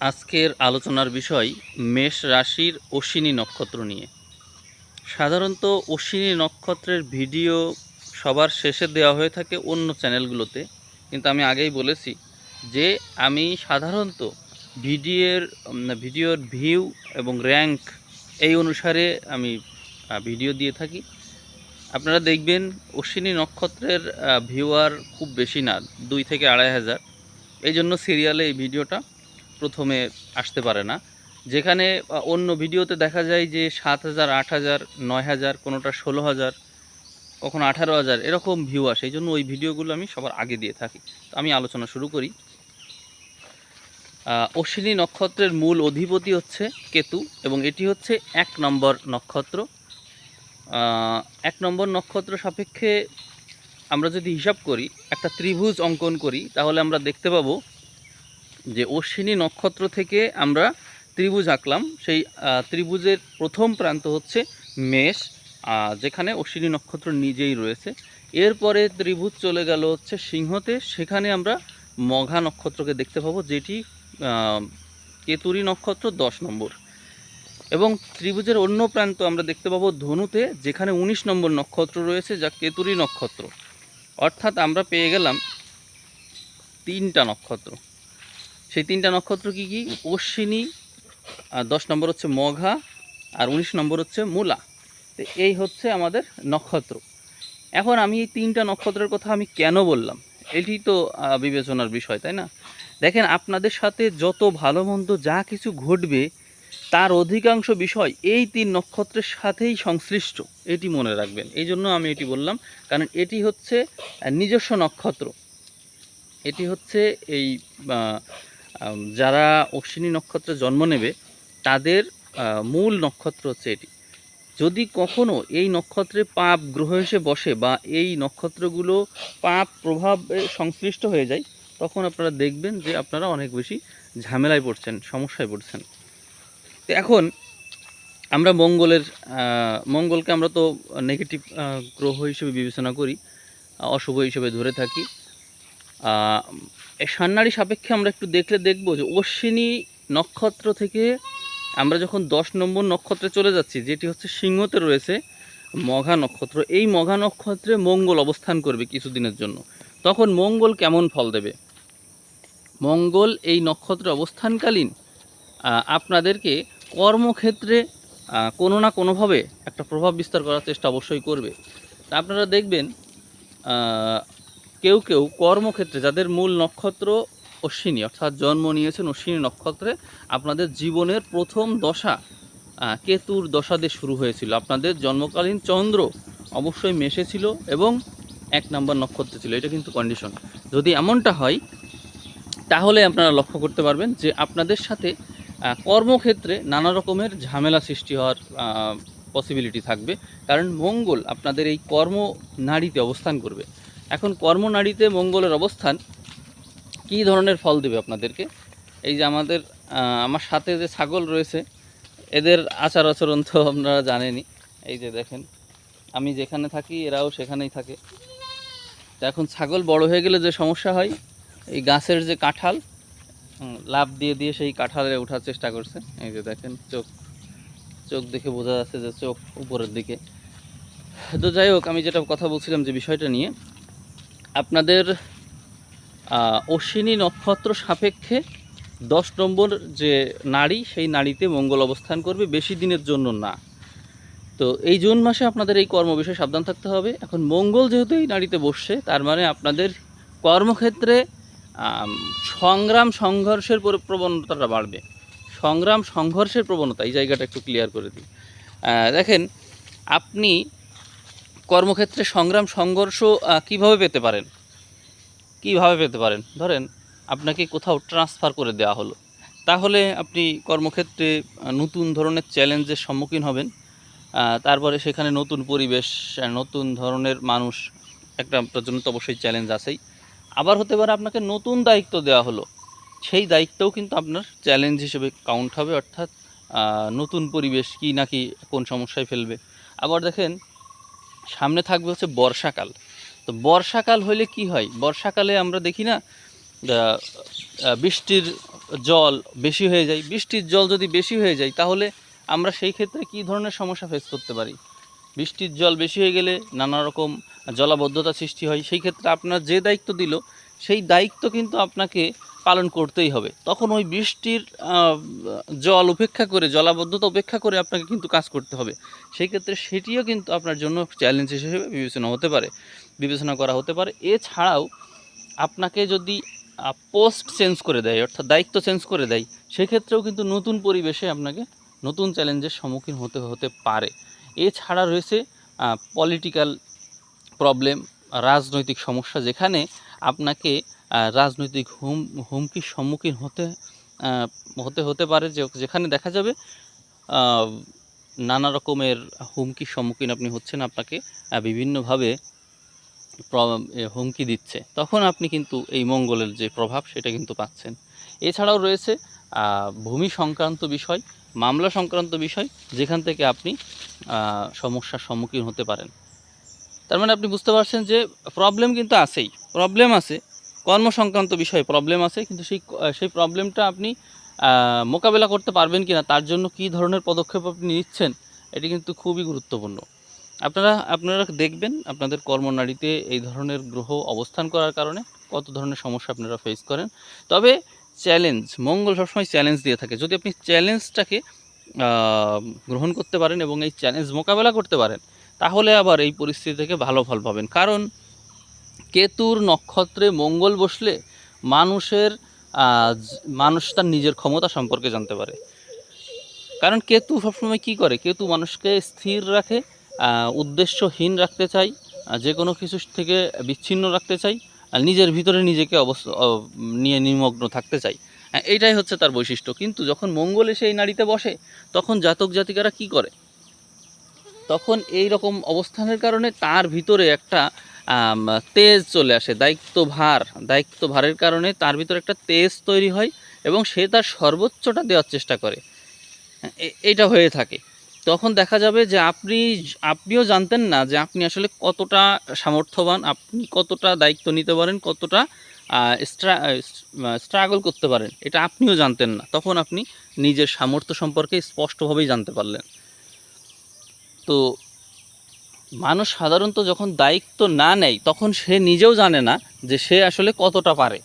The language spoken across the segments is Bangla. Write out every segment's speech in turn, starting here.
আজকের আলোচনার বিষয় মেষ রাশির অশ্বিনী নক্ষত্র নিয়ে। সাধারণত অশ্বিনী নক্ষত্রের ভিডিও সবার শেষে দেওয়া হয়ে থাকে অন্য চ্যানেলগুলোতে, কিন্তু আমি আগেই বলেছি যে আমি সাধারণত ভিডিওর ভিডিওর ভিউ এবং র্যাঙ্ক এই অনুসারে আমি ভিডিও দিয়ে থাকি। আপনারা দেখবেন অশ্বিনী নক্ষত্রের ভিউয়ার খুব বেশি না, দুই থেকে আড়াই হাজার। এই জন্য সিরিয়ালে এই ভিডিওটা প্রথমে আসতে পারে না। যেখানে অন্য ভিডিওতে দেখা যায় যে সাত হাজার, আট হাজার, নয় হাজার, কোনোটা ষোলো হাজার, কখনো আঠারো হাজার এরকম ভিউ আসে। এই জন্য ওই ভিডিওগুলো আমি সবার আগে দিয়ে থাকি। তো আমি আলোচনা শুরু করি। অশ্বিনী নক্ষত্রের মূল অধিপতি হচ্ছে কেতু এবং এটি হচ্ছে এক নম্বর নক্ষত্র। এক নম্বর নক্ষত্র সাপেক্ষে আমরা যদি হিসাব করি, একটা ত্রিভুজ অঙ্কন করি, তাহলে আমরা দেখতে পাবো যে অশ্বিনী নক্ষত্র থেকে আমরা ত্রিভুজ আঁকলাম, সেই ত্রিভুজের প্রথম প্রান্ত হচ্ছে মেষ যেখানে অশ্বিনী নক্ষত্র নিজেই রয়েছে। এরপরে ত্রিভুজ চলে গেল হচ্ছে সিংহতে, সেখানে আমরা মঘা নক্ষত্রকে দেখতে পাবো, যেটি কেতুরি নক্ষত্র দশ নম্বর। এবং ত্রিভুজের অন্য প্রান্ত আমরা দেখতে পাবো ধনুতে, যেখানে উনিশ নম্বর নক্ষত্র রয়েছে, যা কেতুরি নক্ষত্র। অর্থাৎ আমরা পেয়ে গেলাম তিনটা নক্ষত্র। সেই তিনটা নক্ষত্র কি কি? অশ্বিনী, আর দশ নম্বর হচ্ছে মঘা, আর উনিশ নম্বর হচ্ছে মূলা। তো এই হচ্ছে আমাদের নক্ষত্র। এখন আমি এই তিনটা নক্ষত্রের কথা আমি কেন বললাম? এটি তো বিবেচনার বিষয়, তাই না? দেখেন, আপনাদের সাথে যত ভালো মন্দ যা কিছু ঘটবে, তার অধিকাংশ বিষয় এই তিন নক্ষত্রের সাথেই সংশ্লিষ্ট। এটি মনে রাখবেন। এই জন্য আমি এটি বললাম, কারণ এটি হচ্ছে নিজস্ব নক্ষত্র। এটি হচ্ছে এই যারা অশ্বিনী নক্ষত্রে জন্ম নেবে, তাদের মূল নক্ষত্র হচ্ছে এটি। যদি কখনো এই নক্ষত্রে পাপ গ্রহ এসে বসে বা এই নক্ষত্রগুলো পাপ প্রভাবে সংশ্লিষ্ট হয়ে যায়, তখন আপনারা দেখবেন যে আপনারা অনেক বেশি ঝামেলায় পড়ছেন, সমস্যায় পড়ছেন। তো এখন আমরা মঙ্গলের মঙ্গলকে আমরা তো নেগেটিভ গ্রহ হিসেবে বিবেচনা করি অশুভ হিসেবে ধরে থাকি। এই সান্নাড়ি সাপেক্ষে আমরা একটু দেখলে দেখব যে অশ্বিনী নক্ষত্র থেকে আমরা যখন দশ নম্বর নক্ষত্রে চলে যাচ্ছি, যেটি হচ্ছে সিংহতে রয়েছে মঘা নক্ষত্র। এই মঘা নক্ষত্রে মঙ্গল অবস্থান করবে কিছুদিনের জন্য। তখন মঙ্গল কেমন ফল দেবে? মঙ্গল এই নক্ষত্রে অবস্থানকালীন আপনাদেরকে কর্মক্ষেত্রে কোনো না কোনোভাবে একটা প্রভাব বিস্তার করার চেষ্টা অবশ্যই করবে। আপনারা দেখবেন কেউ কেউ কর্মক্ষেত্রে যাদের মূল নক্ষত্র অশ্বিনী, অর্থাৎ জন্ম নিয়েছেন অশ্বিনী নক্ষত্রে, আপনাদের জীবনের প্রথম দশা কেতুর দশা দিয়ে শুরু হয়েছিল। আপনাদের জন্মকালীন চন্দ্র অবশ্যই মেশে ছিল এবং এক নম্বর নক্ষত্রে ছিল। এটা কিন্তু কন্ডিশন যদি এমনটা হয়, তাহলে আপনারা লক্ষ্য করতে পারবেন যে আপনাদের সাথে কর্মক্ষেত্রে নানা রকমের ঝামেলা সৃষ্টি হওয়ার পসিবিলিটি থাকবে। কারণ মঙ্গল আপনাদের এই কর্ম নারীতে অবস্থান করবে। এখন কর্মনাড়িতে মঙ্গলের অবস্থান, কী ধরনের ফল দেবে আপনাদেরকে? এই যে আমাদের আমার সাথে যে ছাগল রয়েছে, এদের আচার আচরণ তো আপনারা জানেনই এই যে দেখেন, আমি যেখানে থাকি, এরাও সেখানেই থাকে। এখন ছাগল বড় হয়ে গেলে যে সমস্যা হয়, এই গাছের যে কাঁঠাল লাফ দিয়ে দিয়ে সেই কাঁঠালে ওঠার চেষ্টা করছে। এই যে দেখেন, চোখ চোখ দেখে বোঝা যাচ্ছে যে চোখ উপরের দিকে। তো যাই হোক, আমি যেটা কথা বলছিলাম যে বিষয়টা নিয়ে আপনাদের অশ্বিনী নক্ষত্র সাপেক্ষে দশ নম্বর যে নারী, সেই নারীতে মঙ্গল অবস্থান করবে, বেশি দিনের জন্য না। তো এই জুন মাসে আপনাদের এই কর্ম বিষয়ে সাবধান থাকতে হবে। এখন মঙ্গল যেহেতু এই নারীতে বসছে, তার মানে আপনাদের কর্মক্ষেত্রে সংগ্রাম সংঘর্ষের প্রবণতাটা বাড়বে। সংগ্রাম সংঘর্ষের প্রবণতা, এই জায়গাটা একটু ক্লিয়ার করে দিই। দেখেন, আপনি কর্মক্ষেত্রে সংগ্রাম, সংঘর্ষ কীভাবে পেতে পারেন? কীভাবে পেতে পারেন? ধরেন, আপনাকে কোথাও ট্রান্সফার করে দেওয়া হলো। তাহলে আপনি কর্মক্ষেত্রে নতুন ধরনের চ্যালেঞ্জের সম্মুখীন হবেন। তারপরে সেখানে নতুন পরিবেশ নতুন ধরনের মানুষ, একটা আপনার জন্য তো অবশ্যই চ্যালেঞ্জ আছেই। আবার হতে পারে আপনাকে নতুন দায়িত্ব দেওয়া হলো। সেই দায়িত্বও কিন্তু আপনার চ্যালেঞ্জ হিসেবে কাউন্ট হবে, অর্থাৎ নতুন পরিবেশ কি নাকি কোন সমস্যায় ফেলবে। আবার দেখেন সামনে থাকবে হচ্ছে বর্ষাকাল। তো বর্ষাকাল হলে কি হয়? বর্ষাকালে আমরা দেখি না বৃষ্টির জল বেশি হয়ে যায়। বৃষ্টির জল যদি বেশি হয়ে যায়, তাহলে আমরা সেই ক্ষেত্রে কী ধরনের সমস্যা ফেস করতে পারি? বৃষ্টির জল বেশি হয়ে গেলে নানা রকম জলাবদ্ধতা সৃষ্টি হয়। সেই ক্ষেত্রে আপনার যে দায়িত্ব দিল, সেই দায়িত্ব কিন্তু আপনাকে পালন করতেই হবে। তখন ওই বৃষ্টির জল উপেক্ষা করে, জলাবদ্ধতা উপেক্ষা করে আপনাকে কিন্তু কাজ করতে হবে। সেই ক্ষেত্রে সেটিও কিন্তু আপনার জন্য চ্যালেঞ্জ হিসেবে বিবেচনা হতে পারে, বিবেচনা করা হতে পারে। এছাড়াও আপনাকে যদি পোস্ট চেঞ্জ করে দেয়, অর্থাৎ দায়িত্ব চেঞ্জ করে দেয়, সেক্ষেত্রেও কিন্তু নতুন পরিবেশে আপনাকে নতুন চ্যালেঞ্জের সম্মুখীন হতে হতে পারে। এছাড়া রয়েছে পলিটিক্যাল প্রবলেম রাজনৈতিক সমস্যা যেখানে আপনাকে রাজনৈতিক হুম, হুমকির সম্মুখীন হতে হতে হতে পারে যে, যেখানে দেখা যাবে নানা রকমের হুমকির সম্মুখীন আপনি হচ্ছেন, আপনাকে বিভিন্নভাবে হুমকি দিচ্ছে। তখন আপনি কিন্তু এই মঙ্গলের যে প্রভাব, সেটা কিন্তু পাচ্ছেন। এছাড়াও রয়েছে ভূমি সংক্রান্ত বিষয়, মামলা সংক্রান্ত বিষয়, যেখান থেকে আপনি সমস্যার সম্মুখীন হতে পারেন। তার মানে আপনি বুঝতে পারছেন যে প্রবলেম কিন্তু আছেই। প্রবলেম আছে কর্ম সংক্রান্ত বিষয়ে প্রবলেম আছে, কিন্তু সেই সেই প্রবলেমটা আপনি মোকাবেলা করতে পারবেন কি না তার জন্য কী ধরনের পদক্ষেপ আপনি নিচ্ছেন, এটি কিন্তু খুবই গুরুত্বপূর্ণ। আপনারা আপনারা দেখবেন আপনাদের কর্মনারীতে এই ধরনের গ্রহ অবস্থান করার কারণে কত ধরনের সমস্যা আপনারা ফেস করেন। তবে চ্যালেঞ্জ মঙ্গল সবসময় চ্যালেঞ্জ দিয়ে থাকে। যদি আপনি চ্যালেঞ্জটাকে গ্রহণ করতে পারেন এবং এই চ্যালেঞ্জ মোকাবেলা করতে পারেন, তাহলে আবার এই পরিস্থিতি থেকে ভালো ফল পাবেন। কারণ কেতুর নক্ষত্রে মঙ্গল বসলে মানুষের মানুষ তার নিজের ক্ষমতা সম্পর্কে জানতে পারে। কারণ কেতু সবসময় কি করে? কেতু মানুষকে স্থির রাখে উদ্দেশ্যহীন রাখতে চাই যে কোনো কিছু থেকে বিচ্ছিন্ন রাখতে চাই নিজের ভিতরে নিজেকে অবস্থ নিয়ে নিমগ্ন থাকতে চাই এইটাই হচ্ছে তার বৈশিষ্ট্য। কিন্তু যখন মঙ্গল এসে এই নারীতে বসে, তখন জাতক জাতিকারা কি করে? তখন এই রকম অবস্থানের কারণে তার ভিতরে একটা তেজ চলে আসে, দায়িত্বভার। দায়িত্বভারের কারণে তার ভিতরে একটা তেজ তৈরি হয় এবং সে তার সর্বোচ্চটা দেওয়ার চেষ্টা করে। এটা হয়ে থাকে। তখন দেখা যাবে যে আপনি, আপনিও জানতেন না যে আপনি আসলে কতটা সামর্থ্যবান, আপনি কতটা দায়িত্ব নিতে পারেন, কতটা স্ট্রাগল করতে পারেন। এটা আপনিও জানতেন না। তখন আপনি নিজের সামর্থ্য সম্পর্কে স্পষ্টভাবেই জানতে পারলেন। তো মানুষ সাধারণত যখন দায়িত্ব না নেয় তখন সে নিজেও জানে না যে সে আসলে কতটা পারে।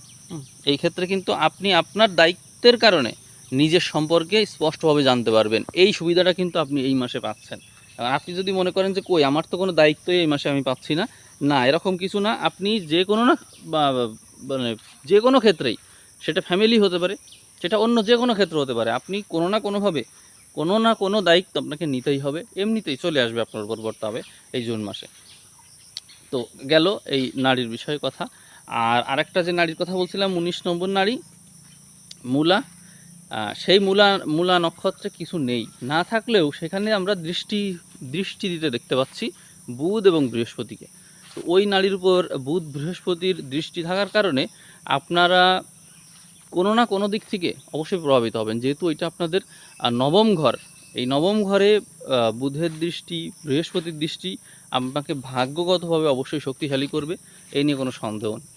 এই ক্ষেত্রে কিন্তু আপনি আপনার দায়িত্বের কারণে নিজের সম্পর্কে স্পষ্টভাবে জানতে পারবেন। এই সুবিধাটা কিন্তু আপনি এই মাসে পাচ্ছেন। আপনি যদি মনে করেন যে কই আমার তো কোনো দায়িত্বই এই মাসে আমি পাচ্ছি না। না এরকম কিছু না। আপনি যে কোনো না মানে যে কোনো ক্ষেত্রেই সেটা ফ্যামিলি হতে পারে সেটা অন্য যে কোনো ক্ষেত্র হতে পারে। আপনি কোনো না কোনোভাবে কোনো না কোনো দায়িত্ব আপনাকে নিতেই হবে। এমনিতেই চলে আসবে আপনার উপর বর্তাবে এই জুন মাসে। তো গেল এই নারীর বিষয়ে কথা। আর আরেকটা যে নারীর কথা বলছিলাম, উনিশ নম্বর নারী, মূলা। সেই মূলা মূলা নক্ষত্রে কিছু নেই। না থাকলেও সেখানে আমরা দৃষ্টি দৃষ্টি দিতে দেখতে পাচ্ছি বুধ এবং বৃহস্পতিকে। তো ওই নারীর উপর, বুধ বৃহস্পতির দৃষ্টি থাকার কারণে আপনারা কোনো না কোনো দিক থেকে অবশ্যই প্রভাবিত হবেন। যেহেতু এটা আপনাদের নবম ঘর। এই নবম ঘরে বুধের দৃষ্টি, বৃহস্পতির দৃষ্টি আপনাকে ভাগ্যগতভাবে অবশ্যই শক্তিশালী করবে। এই নিয়ে কোনো সন্দেহ নেই।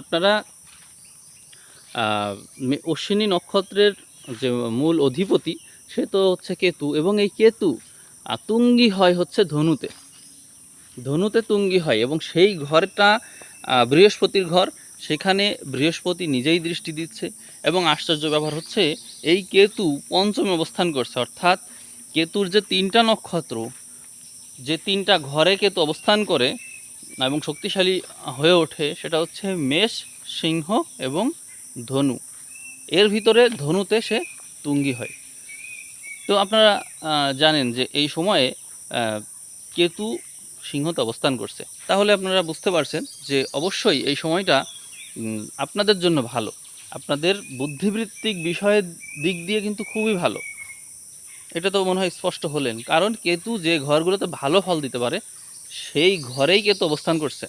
আপনারা অশ্বিনী নক্ষত্রের যে মূল অধিপতি, সে তো হচ্ছে কেতু এবং এই কেতু তুঙ্গি হয় হচ্ছে ধনুতে। ধনুতে তুঙ্গি হয় এবং সেই ঘরটা বৃহস্পতির ঘর। সেখানে বৃহস্পতি নিজেই দৃষ্টি দিচ্ছে এবং আশ্চর্য ব্যাপার হচ্ছে, এই কেতু পঞ্চমে অবস্থান করছে। অর্থাৎ কেতুর যে তিনটা নক্ষত্র, যে তিনটা ঘরে কেতু অবস্থান করে এবং শক্তিশালী হয়ে ওঠে, সেটা হচ্ছে মেষ, সিংহ এবং ধনু। এর ভিতরে ধনুতে সে তুঙ্গি হয়। তো আপনারা জানেন যে এই সময়ে কেতু সিংহতে অবস্থান করছে। তাহলে আপনারা বুঝতে পারছেন যে অবশ্যই এই সময়টা আপনাদের জন্য ভালো। আপনাদের বুদ্ধিবৃত্তিক বিষয়ের দিক দিয়ে কিন্তু খুবই ভালো। এটা তো মনে হয় স্পষ্ট হলেন। কারণ কেতু যে ঘরগুলোতে ভালো ফল দিতে পারে, সেই ঘরেই কেতু অবস্থান করছে।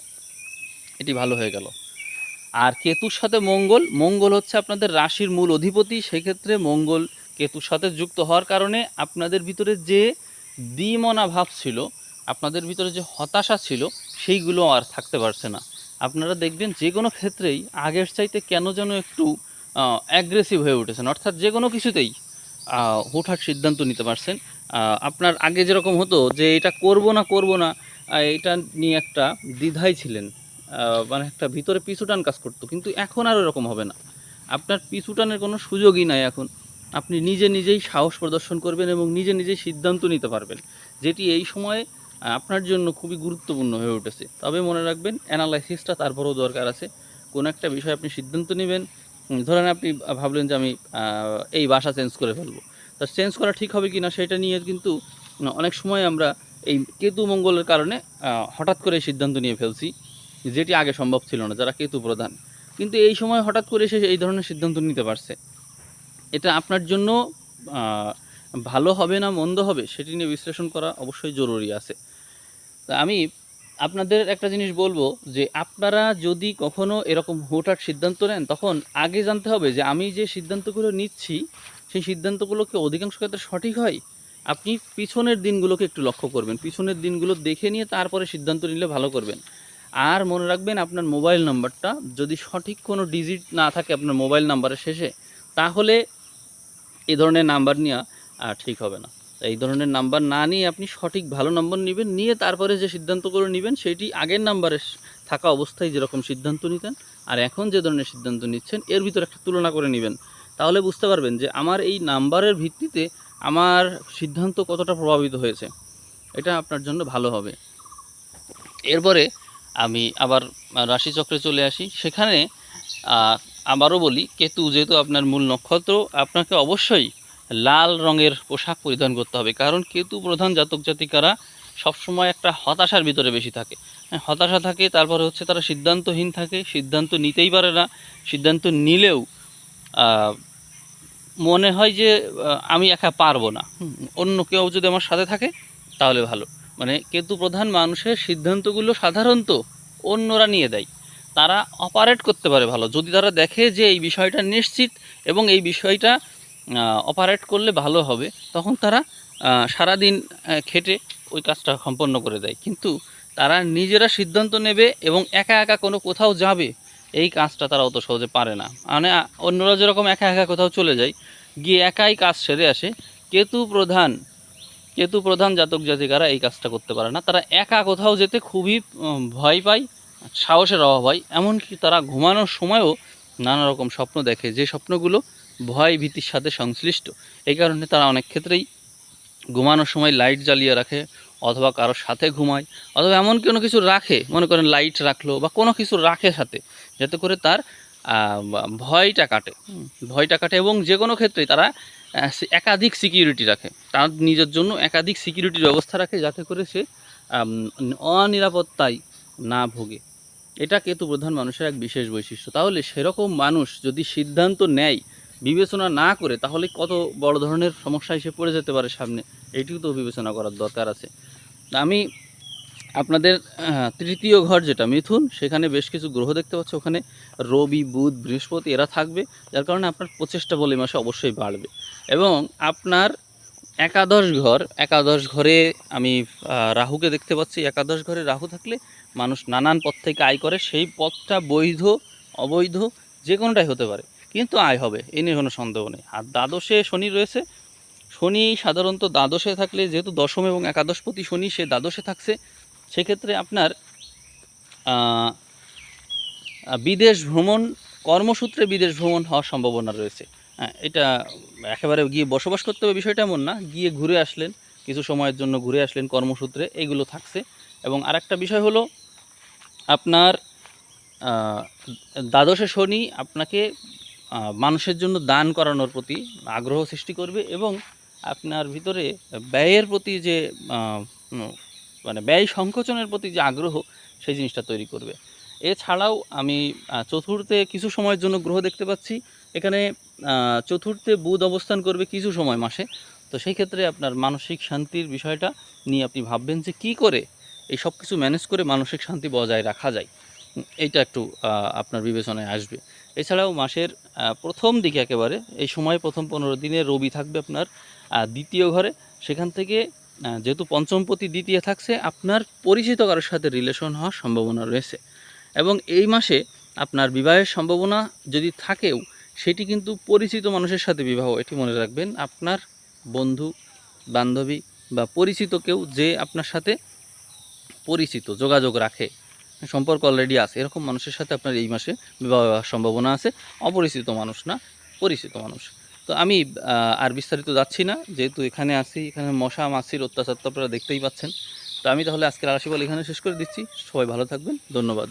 এটি ভালো হয়ে গেল। আর কেতুর সাথে মঙ্গল মঙ্গল হচ্ছে আপনাদের রাশির মূল অধিপতি। সেক্ষেত্রে মঙ্গল কেতুর সাথে যুক্ত হওয়ার কারণে আপনাদের ভিতরে যে দ্বিমনা ভাব ছিল, আপনাদের ভিতরে যে হতাশা ছিল, সেইগুলো আর থাকতে পারছে না। আপনারা দেখবেন যে কোনো ক্ষেত্রেই আগের চাইতে কেন যেন একটু অ্যাগ্রেসিভ হয়ে উঠেছেন। অর্থাৎ যে কোনো কিছুতেই হুটহাট সিদ্ধান্ত নিতে পারছেন। আপনার আগে যেরকম হতো যে এটা করব না করব না এটা নিয়ে একটা দ্বিধায় ছিলেন। মানে একটা ভিতরে পিছুটান কাজ করতো। কিন্তু এখন আর এরকম হবে না। আপনার পিছুটানের কোনো সুযোগই নাই এখন। আপনি নিজে নিজেই সাহস প্রদর্শন করবেন এবং নিজে নিজেই সিদ্ধান্ত নিতে পারবেন। যেটি এই সময়ে আপনার জন্য খুবই গুরুত্বপূর্ণ হয়ে উঠেছে। তবে মনে রাখবেন অ্যানালাইসিসটা তারপরেও দরকার আছে। কোনো একটা বিষয়ে আপনি সিদ্ধান্ত নেবেন। ধরেন আপনি ভাবলেন যে আমি এই বাসা চেঞ্জ করে ফেলব। তা চেঞ্জ করা ঠিক হবে কি না সেটা নিয়ে কিন্তু অনেক সময় আমরা এই কেতু মঙ্গলের কারণে হঠাৎ করে সিদ্ধান্ত নিয়ে ফেলছি, যেটি আগে সম্ভব ছিল না, যারা কেতু প্রধান। কিন্তু এই সময় হঠাৎ করে এসে এই ধরনের সিদ্ধান্ত নিতে পারছে। এটা আপনার জন্য ভালো হবে না মন্দ হবে, সেটি নিয়ে বিশ্লেষণ করা অবশ্যই জরুরি আছে। তা আমি আপনাদের একটা জিনিস বলব যে আপনারা যদি কখনো এরকম হুটহাট সিদ্ধান্ত নেন, তখন আগে জানতে হবে যে আমি যে সিদ্ধান্তগুলো নিচ্ছি, সেই সিদ্ধান্তগুলোকে অধিকাংশ ক্ষেত্রে সঠিক হয়? আপনি পিছনের দিনগুলোকে একটু লক্ষ্য করবেন। পিছনের দিনগুলো দেখে নিয়ে তারপরে সিদ্ধান্ত নিলে ভালো করবেন। আর মনে রাখবেন আপনার মোবাইল নাম্বারটা যদি সঠিক কোনো ডিজিট না থাকে আপনার মোবাইল নাম্বারের শেষে, তাহলে এ ধরনের নাম্বার নেওয়া ঠিক হবে না। এই ধরনের নাম্বার না নিয়ে আপনি সঠিক ভালো নম্বর নেবেন, নিয়ে তারপরে যে সিদ্ধান্ত করে নেবেন সেটি আগের নাম্বারে থাকা অবস্থায় যেরকম সিদ্ধান্ত নিতেন আর এখন যে ধরনের সিদ্ধান্ত নিচ্ছেন, এর ভিতর একটা তুলনা করে নেবেন। তাহলে বুঝতে পারবেন যে আমার এই নাম্বারের ভিত্তিতে আমার সিদ্ধান্ত কতটা প্রভাবিত হয়েছে। এটা আপনার জন্য ভালো হবে। এরপরে আমি আবার রাশিচক্রে চলে আসি। সেখানে আবারও বলি, কেতু যেহেতু আপনার মূল নক্ষত্র, আপনাকে অবশ্যই লাল রঙের পোশাক পরিধান করতে হবে। কারণ কেতু প্রধান জাতক জাতিকারা সবসময় একটা হতাশার ভিতরে বেশি থাকে। হ্যাঁ, হতাশা থাকে তারপরে হচ্ছে তারা সিদ্ধান্তহীন থাকে সিদ্ধান্ত নিতেই পারে না সিদ্ধান্ত নিলেও মনে হয় যে আমি একা পারব না। অন্য কেউ যদি আমার সাথে থাকে তাহলে ভালো। মানে কেতু প্রধান মানুষের সিদ্ধান্তগুলো সাধারণত অন্যরা নিয়ে দেয়। তারা অপারেট করতে পারে ভালো। যদি তারা দেখে যে এই বিষয়টা নিশ্চিত এবং এই বিষয়টা অপারেট করলে ভালো হবে। তখন তারা সারাদিন খেটে ওই কাজটা সম্পন্ন করে দেয়। কিন্তু তারা নিজেরা সিদ্ধান্ত নেবে এবং একা একা কোনো কোথাও যাবে, এই কাজটা তারা অত সহজে পারে না। মানে অন্যরা যেরকম একা একা কোথাও চলে যায়, গিয়ে একাই কাজ সেরে আসে, কেতু প্রধান কেতু প্রধান জাতক জাতিকারা এই কাজটা করতে পারে না। তারা একা কোথাও যেতে খুবই ভয় পায়, সাহসের অভাব হয়। এমনকি তারা ঘুমানোর সময়ও নানা রকম স্বপ্ন দেখে। যে স্বপ্নগুলো ভয় ভীতির সাথে সংশ্লিষ্ট। এই কারণে তারা অনেক ক্ষেত্রেই ঘুমানোর সময় লাইট জ্বালিয়ে রাখে অথবা কারোর সাথে ঘুমায় অথবা এমন কোনো কিছু রাখে, মনে করেন লাইট রাখল বা কোনো কিছু রাখে সাথে, যাতে করে তার ভয়টা কাটে। ভয়টা কাটে এবং যে কোনো ক্ষেত্রেই তারা একাধিক সিকিউরিটি রাখে। তার নিজের জন্য একাধিক সিকিউরিটির ব্যবস্থা রাখে যাতে করে সে অনিরাপত্তায় না ভোগে। এটা কেতু প্রধান মানুষের এক বিশেষ বৈশিষ্ট্য। তাহলে সেরকম মানুষ যদি সিদ্ধান্ত নেয় বিবেচনা না করে তাহলে কত বড় ধরনের সমস্যা এসে পড়ে যেতে পারে সামনে? এটিও তো বিবেচনা করার দরকার আছে। আমি আপনাদের তৃতীয় ঘর যেটা, মিথুন, সেখানে বেশ কিছু গ্রহ দেখতে পাচ্ছি। ওখানে রবি, বুধ, বৃহস্পতি এরা থাকবে, যার কারণে আপনার প্রচেষ্টা বলে মাসে অবশ্যই বাড়বে। এবং আপনার একাদশ ঘর, একাদশ ঘরে আমি রাহুকে দেখতে পাচ্ছি। একাদশ ঘরে রাহু থাকলে মানুষ নানান পথ থেকে আয় করে, সেই পথটা বৈধ, অবৈধ, যে কোনোটাই হতে পারে। কিন্তু আয় হবে এ নিয়ে কোনো সন্দেহ নেই। আর দ্বাদশে শনি রয়েছে শনি সাধারণত দ্বাদশে থাকলে যেহেতু দশম এবং একাদশপতি শনি সে দ্বাদশে থাকছে সেক্ষেত্রে আপনার বিদেশ ভ্রমণ কর্মসূত্রে বিদেশ ভ্রমণ হওয়ার সম্ভাবনা রয়েছে। হ্যাঁ, এটা একেবারে গিয়ে বসবাস করতে হবে বিষয়টা এমন না গিয়ে ঘুরে আসলেন কিছু সময়ের জন্য ঘুরে আসলেন কর্মসূত্রে এইগুলো থাকছে। এবং আরেকটা বিষয় হলো আপনার দ্বাদশে শনি আপনাকে মানুষের জন্য দান করানোর প্রতি আগ্রহ সৃষ্টি করবে এবং আপনার ভিতরে ব্যয়ের প্রতি যে মানে ব্যয় সংকোচনের প্রতি যে আগ্রহ, সেই জিনিসটা তৈরি করবে। এছাড়াও আমি চতুর্থে কিছু সময়ের জন্য গ্রহ দেখতে পাচ্ছি। এখানে চতুর্থে বুধ অবস্থান করবে কিছু সময় মাসে। তো সেই ক্ষেত্রে আপনার মানসিক শান্তির বিষয়টা নিয়ে আপনি ভাববেন যে কি করে এই সব কিছু ম্যানেজ করে মানসিক শান্তি বজায় রাখা যায়। এইটা একটু আপনার বিবেচনায় আসবে। এছাড়াও মাসের প্রথম দিকে একেবারে, এই সময় প্রথম পনেরো দিনে রবি থাকবে আপনার দ্বিতীয় ঘরে। সেখান থেকে যেহেতু পঞ্চমপতি দ্বিতীয় থাকছে, আপনার পরিচিত কারোর সাথে রিলেশন হওয়ার সম্ভাবনা রয়েছে। এবং এই মাসে আপনার বিবাহের সম্ভাবনা যদি থাকেও, সেটি কিন্তু পরিচিত মানুষের সাথে বিবাহ, এটি মনে রাখবেন, আপনার বন্ধু, বান্ধবী বা পরিচিত কেউ যে আপনার সাথে পরিচিত, যোগাযোগ রাখে সম্পর্ক অলরেডি আছে। এরকম মানুষের সাথে আপনার এই মাসে বিবাহ সম্ভাবনা আছে। অপরিচিত মানুষ না, পরিচিত মানুষ। তো আমি আর বিস্তারিত যাচ্ছি না। যেহেতু এখানে আছি, এখানে মশা, মাছির অত্যাচার তো আপনারা দেখতেই পাচ্ছেন। তো আমি তাহলে আজকের আলাসি বল এখানে শেষ করে দিচ্ছি। সবাই ভালো থাকবেন। ধন্যবাদ।